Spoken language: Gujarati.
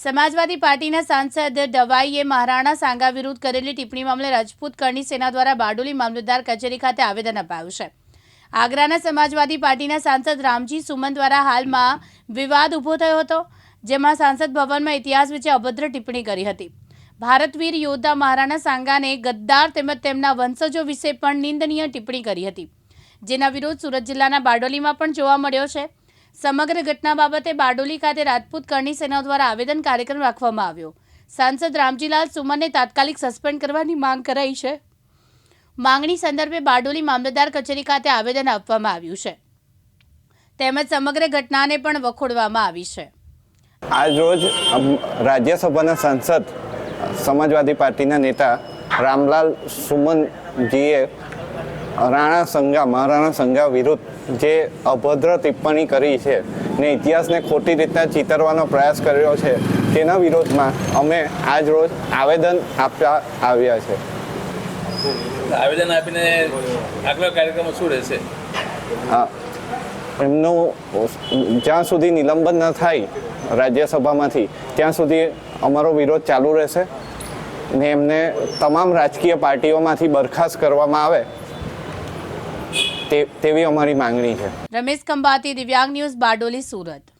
સમાજવાદી પાર્ટીના સાંસદ ડવાઈએ મહારાણા સાંગા વિરુદ્ધ કરેલી ટિપ્પણી મામલે રાજપૂત કરણી સેના દ્વારા બારડોલી મામલતદાર કચેરી ખાતે આવેદન અપાયું છે. આગ્રાના સમાજવાદી પાર્ટીના સાંસદ રામજી સુમન દ્વારા હાલમાં વિવાદ ઊભો થયો હતો, જેમાં સાંસદ ભવનમાં ઇતિહાસ વિશે અભદ્ર ટિપ્પણી કરી હતી. ભારતવીર યોદ્ધા મહારાણા સાંગાને ગદ્દાર તેમજ તેમના વંશજો વિશે પણ નિંદનીય ટિપ્પણી કરી હતી. જેના વિરોધ સુરત જિલ્લાના બારડોલીમાં પણ જોવા મળ્યો છે. સમગ્ર ઘટના બાબતે બારડોલી ખાતે રાજપૂત કરણી સેના દ્વારા આવેદન કાર્યક્રમ રાખવામાં આવ્યો. સાંસદ રામજીલાલ સુમનને તાત્કાલિક સસ્પેન્ડ કરવાની માંગ કરાઈ છે. માંગણી સંદર્ભે બારડોલી મામલતદાર કચેરી ખાતે આવેદન આપવામાં આવ્યું છે. તેમજ સમગ્ર ઘટનાને પણ વખોડવામાં આવી છે. આજરોજ રોજ રાજ્યસભાના સાંસદ, સમાજવાદી પાર્ટીના નેતા રામલાલ સુમનજીએ રાણા સંઘા મહારાણા સંઘા વિરુદ્ધ જે અભદ્ર ટિપ્પણી કરી છે ને ઇતિહાસને ખોટી રીતના ચિતરવાનો પ્રયાસ કર્યો છે તેના વિરોધમાં અમે આજ રોજ આવેદન આપવા આવ્યા છે. આવેદન આપીને આગલા કાર્યક્રમ શું રહેશે? એમનું જ્યાં સુધી નિલંબન ન થાય રાજ્યસભામાંથી ત્યાં સુધી અમારો વિરોધ ચાલુ રહેશે ને એમને તમામ રાજકીય પાર્ટીઓમાંથી બરખાસ્ત કરવામાં આવે તેવી અમારી માંગણી છે. રમેશ ખંભાતી દિવ્યાંગ ન્યૂઝ બારડોલી સુરત.